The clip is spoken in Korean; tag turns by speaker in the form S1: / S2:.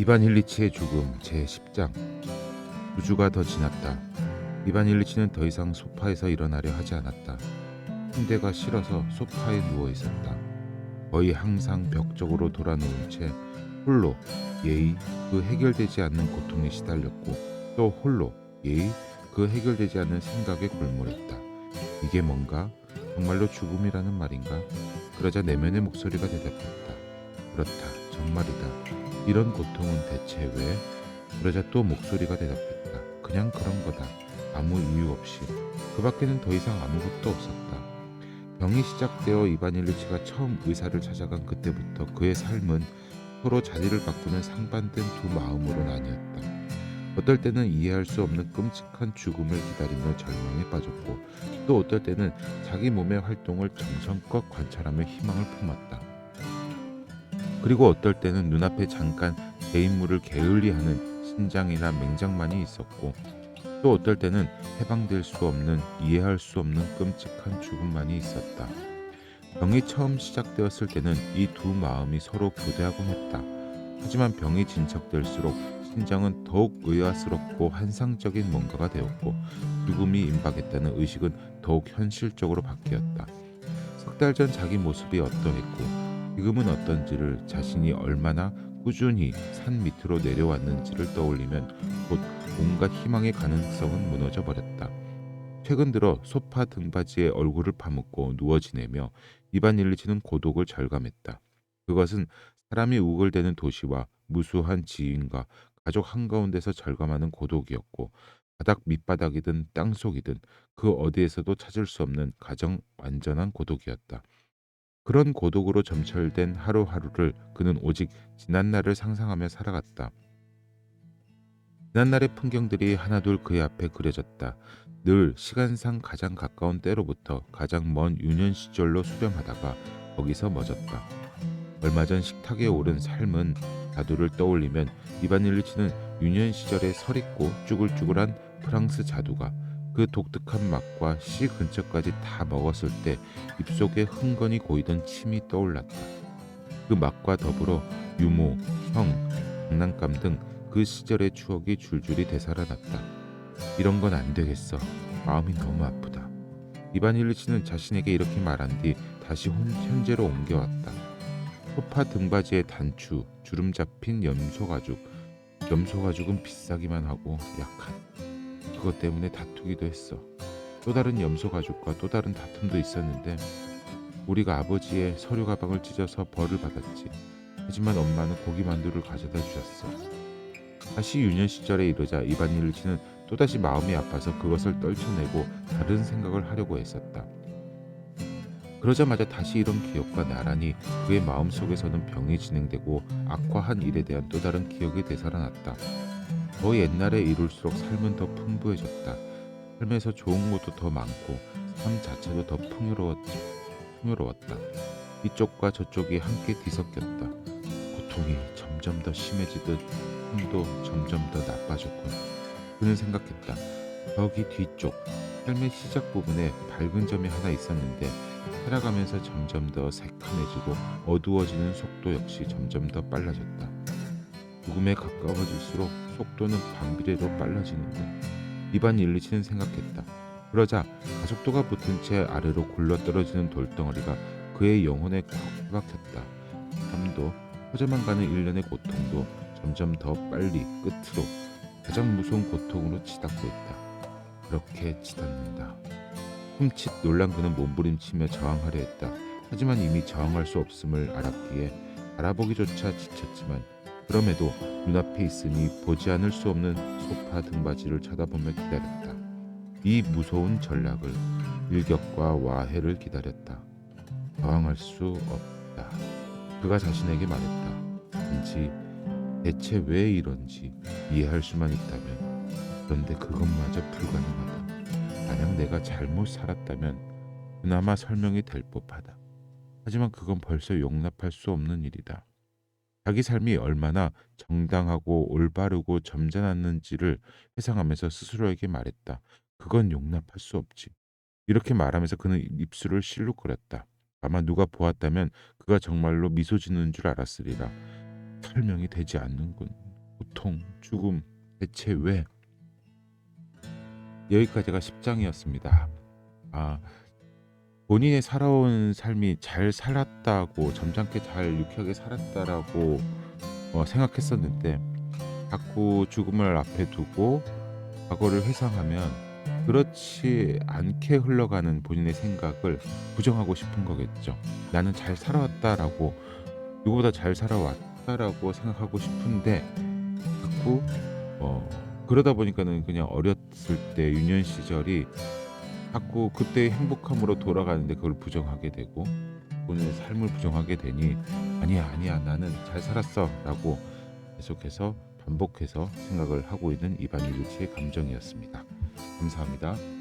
S1: 이반 일리치의 죽음 제10장 두 주가 더 지났다. 이반 일리치는 더 이상 소파에서 일어나려 하지 않았다. 침대가 싫어서 소파에 누워 있었다. 거의 항상 벽 쪽으로 돌아누운 채 홀로 예의 그 해결되지 않는 고통에 시달렸고 또 홀로 예의 그 해결되지 않는 생각에 골몰했다. 이게 뭔가 정말로 죽음이라는 말인가? 그러자 내면의 목소리가 대답했다. 그렇다. 정말이다. 이런 고통은 대체 왜? 그러자 또 목소리가 대답했다. 그냥 그런 거다. 아무 이유 없이. 그 밖에는 더 이상 아무것도 없었다. 병이 시작되어 이바닐리치가 처음 의사를 찾아간 그때부터 그의 삶은 서로 자리를 바꾸는 상반된 두 마음으로 나뉘었다. 어떨 때는 이해할 수 없는 끔찍한 죽음을 기다리며 절망에 빠졌고 또 어떨 때는 자기 몸의 활동을 정성껏 관찰하며 희망을 품었다. 그리고 어떨 때는 눈앞에 잠깐 제 임무를 게을리하는 신장이나 맹장만이 있었고 또 어떨 때는 해방될 수 없는 이해할 수 없는 끔찍한 죽음만이 있었다. 병이 처음 시작되었을 때는 이 두 마음이 서로 교대하곤 했다. 하지만 병이 진척될수록 신장은 더욱 의아스럽고 환상적인 뭔가가 되었고 죽음이 임박했다는 의식은 더욱 현실적으로 바뀌었다. 석 달 전 자기 모습이 어떠했고 지금은 어떤지를 자신이 얼마나 꾸준히 산 밑으로 내려왔는지를 떠올리면 곧 온갖 희망의 가능성은 무너져 버렸다. 최근 들어 소파 등받이에 얼굴을 파묻고 누워 지내며 입안 일리치는 고독을 절감했다. 그것은 사람이 우글대는 도시와 무수한 지인과 가족 한가운데서 절감하는 고독이었고 바닥 밑바닥이든 땅속이든 그 어디에서도 찾을 수 없는 가정 완전한 고독이었다. 그런 고독으로 점철된 하루하루를 그는 오직 지난날을 상상하며 살아갔다. 지난날의 풍경들이 하나둘 그의 앞에 그려졌다. 늘 시간상 가장 가까운 때로부터 가장 먼 유년 시절로 수렴하다가 거기서 멎었다. 얼마 전 식탁에 오른 삶은 자두를 떠올리면 이바닐리치는 유년 시절에 설익고 쭈글쭈글한 프랑스 자두가 그 독특한 맛과 씨 근처까지 다 먹었을 때 입속에 흥건히 고이던 침이 떠올랐다. 그 맛과 더불어 유모, 형, 장난감 등 그 시절의 추억이 줄줄이 되살아났다. 이런 건 안 되겠어. 마음이 너무 아프다. 이바닐리치는 자신에게 이렇게 말한 뒤 다시 혼- 현재로 옮겨왔다. 소파 등받이에 단추, 주름 잡힌 염소 가죽. 염소 가죽은 비싸기만 하고 약한. 그것 때문에 다투기도 했어. 또 다른 염소 가죽과 또 다른 다툼도 있었는데 우리가 아버지의 서류 가방을 찢어서 벌을 받았지. 하지만 엄마는 고기 만두를 가져다 주셨어. 다시 유년 시절에 이르자 이반일치는 또다시 마음이 아파서 그것을 떨쳐내고 다른 생각을 하려고 했었다. 그러자마자 다시 이런 기억과 나란히 그의 마음속에서는 병이 진행되고 악화한 일에 대한 또 다른 기억이 되살아났다. 더 옛날에 이룰수록 삶은 더 풍부해졌다. 삶에서 좋은 것도 더 많고 삶 자체도 더 풍요로웠지. 풍요로웠다. 이쪽과 저쪽이 함께 뒤섞였다. 고통이 점점 더 심해지듯 힘도 점점 더 나빠졌군. 그는 생각했다. 저기 뒤쪽 삶의 시작 부분에 밝은 점이 하나 있었는데 살아가면서 점점 더 새카매지고 어두워지는 속도 역시 점점 더 빨라졌다. 죽음에 가까워질수록 속도는 반비례로 빨라지는데 이반 일리치는 생각했다. 그러자 가속도가 붙은 채 아래로 굴러 떨어지는 돌덩어리가 그의 영혼에 콱 박혔다. 삶도 퍼져만 가는 일련의 고통도 점점 더 빨리 끝으로 가장 무서운 고통으로 치닫고 있다. 그렇게 치닫는다. 훔칫 놀란 그는 몸부림치며 저항하려 했다. 하지만 이미 저항할 수 없음을 알았기에 알아보기조차 지쳤지만 그럼에도 눈앞에 있으니 보지 않을 수 없는 소파 등받이를 쳐다보며 기다렸다. 이 무서운 전략을 일격과 와해를 기다렸다. 저항할 수 없다. 그가 자신에게 말했다. 단지 대체 왜 이런지 이해할 수만 있다면 그런데 그것마저 불가능하다. 만약 내가 잘못 살았다면 그나마 설명이 될 법하다. 하지만 그건 벌써 용납할 수 없는 일이다. 자기 삶이 얼마나 정당하고 올바르고 점잖았는지를 회상하면서 스스로에게 말했다. 그건 용납할 수 없지. 이렇게 말하면서 그는 입술을 실룩거렸다. 아마 누가 보았다면 그가 정말로 미소 짓는 줄 알았으리라. 설명이 되지 않는군. 고통, 죽음, 대체 왜? 여기까지가 10장이었습니다. 아, 본인의 살아온 삶이 잘 살았다고 점잖게 잘 유쾌하게 살았다라고 어, 생각했었는데 자꾸 죽음을 앞에 두고 과거를 회상하면 그렇지 않게 흘러가는 본인의 생각을 부정하고 싶은 거겠죠. 나는 잘 살아왔다라고 누구보다 잘 살아왔다라고 생각하고 싶은데 자꾸 어, 그러다 보니까는 그냥 어렸을 때 유년 시절이 자꾸 그때의 행복함으로 돌아가는데 그걸 부정하게 되고 본인의 삶을 부정하게 되니 아니야 아니야 나는 잘 살았어라고 계속해서 반복해서 생각을 하고 있는 이반일 일치의 감정이었습니다. 감사합니다.